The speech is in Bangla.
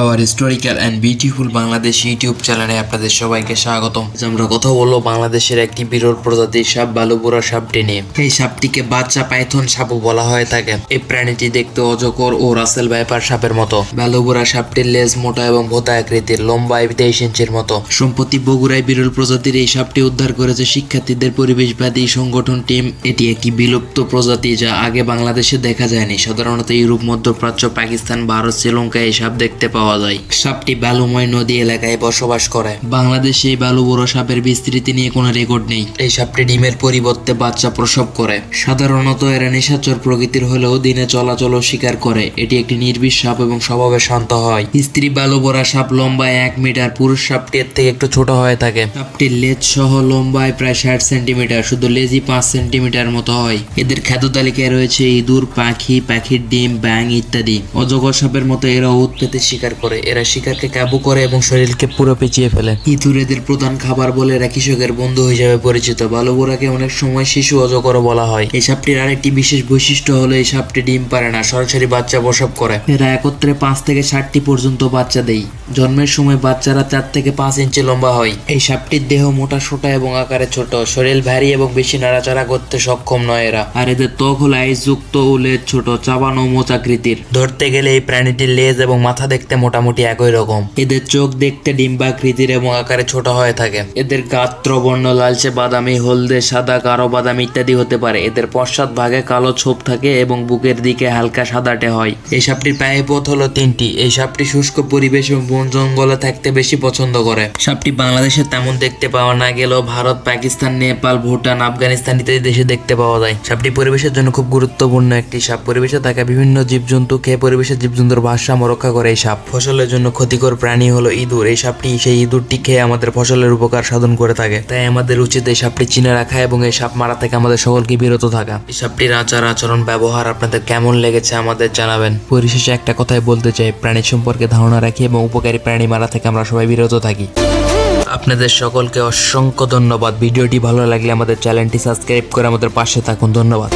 Our historical and beautiful Bangladesh YouTube চ্যানেলে আপনাদের সবাইকে স্বাগতম। আজ আমরা কথা বলব বাংলাদেশের একটি বিরল প্রজাতির সাপ বালুপুরা সাপটি নিয়ে। এই সাপটিকে বাচ্চা পাইথন সাপও বলা হয়ে থাকে। এই প্রাণীটি দেখতে অজকর ও রাসেল ভাইপার সাপের মতো। বালুপুরা সাপটির লেজ মোটা এবং ভোতা আকৃতির, লম্বা তেইশ ইঞ্চির মতো। সম্প্রতি বগুড়ায় বিরল প্রজাতির এই সাপটি উদ্ধার করেছে শিক্ষার্থীদের পরিবেশবাদী সংগঠন টিম। এটি একটি বিলুপ্ত প্রজাতি যা আগে বাংলাদেশে দেখা যায়নি। সাধারণত ইউরোপ মধ্যপ্রাচ্য পাকিস্তান, ভারত, শ্রীলঙ্কায় এই সাপ দেখতে পাওয়া যায়। সাপটি বালুময় নদী এলাকায় বসবাস করে। বাংলাদেশে এই বালু বড় সাপের বিস্তৃতি নিয়ে কোনো রেকর্ড নেই। এই সাপটি ডিমের পরিবর্তে বাচ্চা প্রসব করে। সাধারণত এরা নিশাচর প্রকৃতির হলেও দিনে চলাচল শিকার করে। এটি একটি নির্বিষ সাপ এবং স্বভাবে শান্ত হয়। স্ত্রী বালু বড়া সাপ লম্বায় এক মিটার, পুরুষ সাপটি এর থেকে একটু ছোট হয়ে থাকে। সাপটির লেজ সহ লম্বায় প্রায় ষাট সেন্টিমিটার, শুধু লেজই পাঁচ সেন্টিমিটার মতো হয়। এদের খাদ্য তালিকায় রয়েছে ইঁদুর, পাখি, পাখির ডিম ব্যাং ইত্যাদি। অজগর সাপের মতো এরা উৎ পেতে শিকার করে। এরা শিকারকে কাবু করে এবং শরীরকে পুরো পেঁচিয়ে ফেলে। ইঁদুর এদের প্রধান খাবার বলে এরা কৃষকের বন্ধু হিসেবে পরিচিত। বালুবোরাকে অনেক সময় শিশু অজগরও বলা হয়। এই সাপটির আরেকটি বিশেষ বৈশিষ্ট্য হলো এই সাপটি ডিম পারে না, সরাসরি বাচ্চা প্রসব করে। এরা একত্রে পাঁচ থেকে ষাটটি পর্যন্ত বাচ্চা দেয় জন্মের সময় বাচ্চারা চার থেকে পাঁচ ইঞ্চি লম্বা হয়। এই সাপটির দেহ মোটা সোটা এবং আকারে ছোট। শরীর ভারী এবং বেশি নাড়াচাড়া করতে সক্ষম নয় এরা। আর এদের ত্বক হলো আইসযুক্ত ও লেজ ছোট, চাবানো মোচাকৃতির ধরতে গেলে এই প্রাণীটির লেজ এবং মাথা দেখতে মোটামুটি একই রকম। এদের চোখ দেখতে ডিম্বাকৃতির এবং আকারে ছোট হয়ে থাকে। এদের গাত্র বর্ণ লালচে বাদামি, হলদে সাদা কালো বাদামি ইত্যাদি হতে পারে। এদের পশ্চাৎ ভাগে কালো ছোপ থাকে এবং বুকের দিকে হালকা সাদাটে হয়। এই সাপটির পায়ে পথ হলো তিনটি। এই সাপটি শুষ্ক পরিবেশ এবং বন জঙ্গলে থাকতে বেশি পছন্দ করে। সাপটি বাংলাদেশে তেমন দেখতে পাওয়া না গেলেও ভারত, পাকিস্তান, নেপাল, ভুটান, আফগানিস্তান ইত্যাদি দেশে দেখতে পাওয়া যায়। সাপটি পরিবেশের জন্য খুব গুরুত্বপূর্ণ একটি সাপ। পরিবেশে থাকা বিভিন্ন জীবজন্তু খেয়ে পরিবেশের জীবজন্তুর ভারসাম্য রক্ষা করে এই সাপ। ফসলের জন্য ক্ষতিকর প্রাণী হলো ইঁদুর। এই সাপটি সেই ইঁদুরটি খেয়ে আমাদের ফসলের উপকার সাধন করে থাকে। তাই আমাদের উচিত এই সাপটি চিনে রাখা এবং এই সাপ মারা থেকে আমাদের সকলকে বিরত থাকা। এই সাপটির আচার, আচরণ, ব্যবহার আপনাদের কেমন লেগেছে আমাদের জানাবেন। পরিশেষে একটা কথাই বলতে চাই, প্রাণী সম্পর্কে ধারণা রাখি এবং উপকারী প্রাণী মারা থেকে আমরা সবাই বিরত থাকি। আপনাদের সকলকে অসংখ্য ধন্যবাদ। ভিডিওটি ভালো লাগলে আমাদের চ্যানেলটি সাবস্ক্রাইব করে আমাদের পাশে থাকুন। ধন্যবাদ।